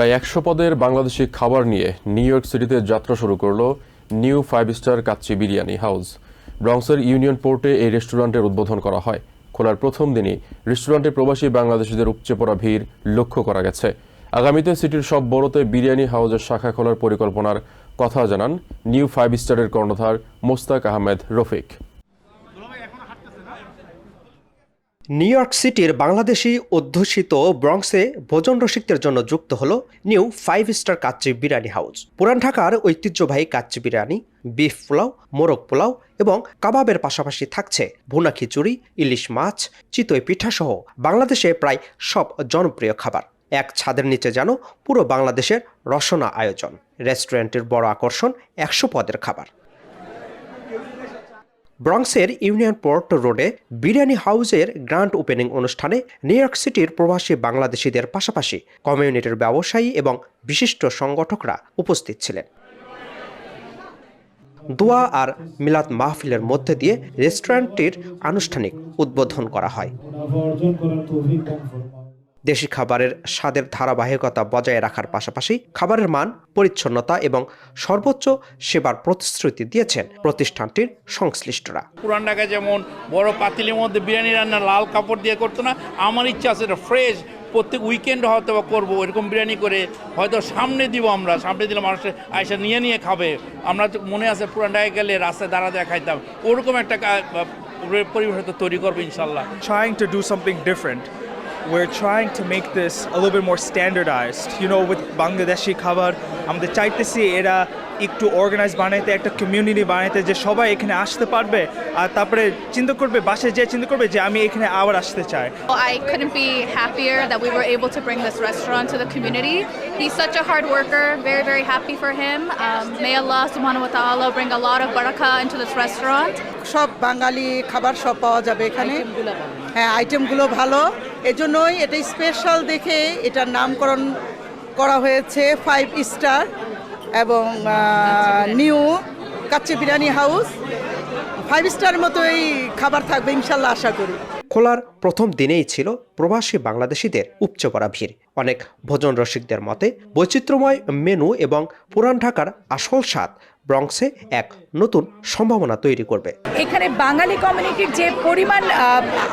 প্রায় একশো পদের বাংলাদেশি খাবার নিয়ে নিউ ইয়র্ক সিটিতে যাত্রা শুরু করল New Five Star Kacchi Biryani House. ব্রংসের union পোর্টে এই রেস্টুরেন্টের উদ্বোধন করা হয়। খোলার প্রথম দিনই রেস্টুরেন্টে প্রবাসী বাংলাদেশিদের উপচে পড়া ভিড় লক্ষ্য করা গেছে। আগামীতে সিটির সব বড়তে বিরিয়ানি হাউসের শাখা খোলার পরিকল্পনার কথা জানান নিউ ফাইভ স্টারের কর্ণধার মোস্তাক আহমেদ রফিক। নিউ ইয়র্ক সিটির বাংলাদেশি অধ্যুষিত ব্রঙ্কসে ভোজন রসিকদের জন্য যুক্ত হলো New Five Star Kacchi Biryani House. পুরান ঢাকার ঐতিহ্যবাহী কাচ্চি বিরিয়ানি, বিফ পোলাও, মোরগ পোলাও এবং কাবাবের পাশাপাশি থাকছে ভুনা খিচুড়ি, ইলিশ মাছ, চিতই পিঠা সহ বাংলাদেশে প্রায় সব জনপ্রিয় খাবার। এক ছাদের নিচে যেন পুরো বাংলাদেশের রসনা আয়োজন। রেস্টুরেন্টের বড় আকর্ষণ একশো পদের খাবার। ব্রঙ্কসের ইউনিয়ন পোর্ট রোডে বিরিয়ানি হাউসের গ্র্যান্ড ওপেনিং অনুষ্ঠানে নিউ ইয়র্ক সিটির প্রবাসী বাংলাদেশিদের পাশাপাশি কমিউনিটির ব্যবসায়ী এবং বিশিষ্ট সংগঠকরা উপস্থিত ছিলেন। দোয়া আর মিলাদ মাহফিলের মধ্যে দিয়ে রেস্টুরেন্টটির আনুষ্ঠানিক উদ্বোধন করা হয়। দেশি খাবারের স্বাদের ধারাবাহিকতা বজায় রাখার পাশাপাশি খাবারের মান পরিচ্ছন্নতা এবং সর্বোচ্চ সেবার প্রতিশ্রুতি দিয়েছেন প্রতিষ্ঠানটির সংশ্লিষ্টরা। পুরান ঢাকায় যেমন বড় পাতিলের মধ্যে বিরিয়ানি রান্না লাল কাপড় দিয়ে করতো না আমার ইচ্ছা আছে এটা ফ্রেশ প্রত্যেক উইকেন্ড হয়তো বা করব এরকম বিরিয়ানি করে হয়তো সামনে দিব আমরা সামনে দিলে মানুষ আয়সা নিয়ে নিয়ে খাবে। আমরা তো মনে আছে পুরান ঢাকায় গেলে রাস্তায় দাঁড়া দেওয়া খাইতাম ওরকম একটা পরিবেশ হয়তো তৈরি করব ইনশাল্লাহ। Trying to do something different. We're trying to make this a little bit more standardized. You know, with Bangladeshi খাবার আমাদের চাইতেছি এরা একটু অর্গানাইজ বানাইতে একটা কমিউনিটি বানাইতে যে সবাই এখানে আসতে পারবে আর তারপরে চিন্তা করবে বাসে যে চিন্তা করবে যে আমি এখানে আবার আসতে চাই। I couldn't be happier that we were able to bring this restaurant to the community he is such a hard worker very very happy for him may Allah সুবহানাহু ওয়া তাআলা ব্রিং আ লট অফ বারাকা into this restaurant সব বাঙালি খাবার সব পাওয়া যাবে এখানে। হ্যাঁ আইটেমগুলো ভালো। এজন্যই এটা স্পেশাল দেখে এটার নামকরণ করা হয়েছে ফাইভ স্টার এবং New Kacchi Biryani House. Five star মতো এই খাবার থাকবে, ইনশাল্লাহ আশা করি। খোলার প্রথম দিনেই ছিল প্রবাসী বাংলাদেশিদের উপচে পড়া ভিড়। অনেক ভোজন রসিকদের মতে, বৈচিত্র্যময় মেনু এবং পুরান ঢাকার আসল স্বাদ ব্রঙ্কসে এক নতুন সম্ভাবনা তৈরি করবে। এখানে বাঙালি কমিউনিটির যে পরিমাণ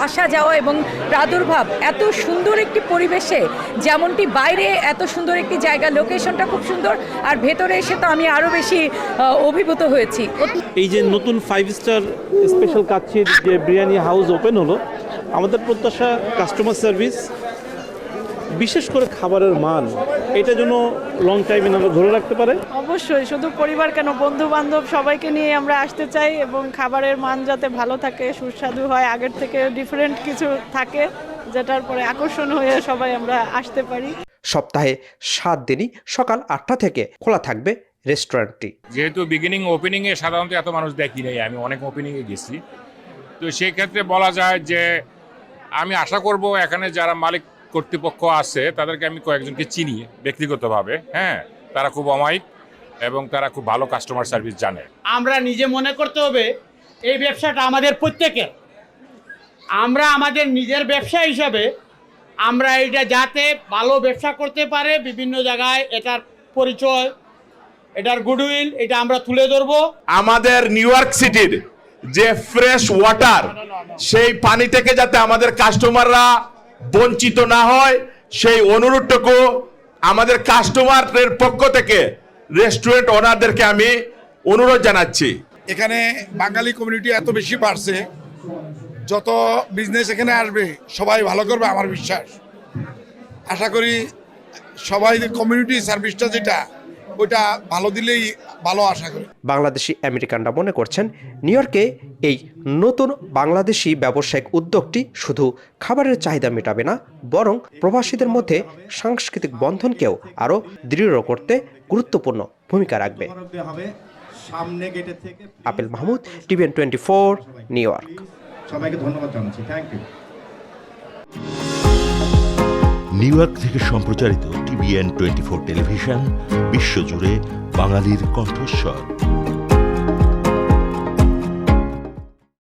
আসা যাওয়া এবং প্রাদুর্ভাব এত সুন্দর একটি পরিবেশে যেমনটি বাইরে এত সুন্দর একটি জায়গা লোকেশনটা খুব সুন্দর আর ভেতরে এসে তো আমি আরও বেশি অভিভূত হয়েছি। এই যে নতুন ফাইভ স্টার স্পেশাল কাচ্ছির যে বিরিয়ানি হাউস ওপেন হলো আমাদের প্রত্যাশা কাস্টমার সার্ভিস বিশেষ করে খাবারের মান এটা যেন লং টাইম আমরা ধরে রাখতে পারে? অবশ্যই শুধু পরিবার কেন বন্ধু বান্ধব সবাইকে নিয়ে আমরা আসতে চাই এবং খাবারের মান যাতে ভালো থাকে সুস্বাদু হয় আগের থেকে ডিফারেন্ট কিছু থাকে যেটার পরে আকর্ষণ হয়ে সবাই আমরা আসতে পারি। সপ্তাহে সাত দিনই সকাল আটটা থেকে খোলা থাকবে রেস্টুরেন্টটি। যেহেতু বিগিনিং ওপেনিংয়ে সাধারণত এত মানুষ দেখি নাই আমি অনেক ওপেনিংয়ে গেছি। তো সেই ক্ষেত্রে বলা যায় যে আমি আশা করব এখানে যারা মালিক কর্তৃপক্ষ আছে তাদেরকে আমি কয়েকজনকে চিনি ব্যক্তিগতভাবে হ্যাঁ তারা খুব অমায়িক এবং তারা খুব ভালো কাস্টমার সার্ভিস জানে। আমরা নিজে মনে করতে হবে এই ব্যবসাটা আমাদের প্রত্যেকের। আমরা আমাদের নিজের ব্যবসা হিসাবে আমরা এটা যাতে ভালো ব্যবসা করতে পারে বিভিন্ন জায়গায় এটার পরিচয় এটার গুডউইল এটা আমরা তুলে ধরবো। আমাদের নিউ ইয়র্ক সিটির যে ফ্রেশ ওয়াটার সেই পানি থেকে যাতে আমাদের কাস্টমাররা বঞ্চিত না হয় সেই অনুরোধটুকু আমাদের কাস্টমারের পক্ষ থেকে রেস্টুরেন্ট ওনারদেরকে আমি অনুরোধ জানাচ্ছি। এখানে বাঙালি কমিউনিটি এত বেশি বাড়ছে যত বিজনেস এখানে আসবে সবাই ভালো করবে আমার বিশ্বাস। আশা করি সবাই কমিউনিটি সার্ভিসটা যেটা ওইটা ভালো দিলেই ভালো আশা করি। বাংলাদেশি আমেরিকানরা মনে করছেন নিউ ইয়র্কে এই নতুন বাংলাদেশি ব্যবসায়িক উদ্যোগটি শুধু খাবারের চাহিদা মেটাবে না বরং প্রবাসীদের মধ্যে সাংস্কৃতিক বন্ধনকেও আরও দৃঢ় করতে গুরুত্বপূর্ণ ভূমিকা রাখবে। Apel Mahmud TVN twenty four New York. সবাইকে ধন্যবাদ জানাচ্ছি। থ্যাংক ইউ নিউ ইয়র্ক থেকে সম্প্রচারিত টিভিএন টোয়েন্টি ফোর টেলিভিশন বিশ্বজুড়ে বাঙালির কণ্ঠস্বর।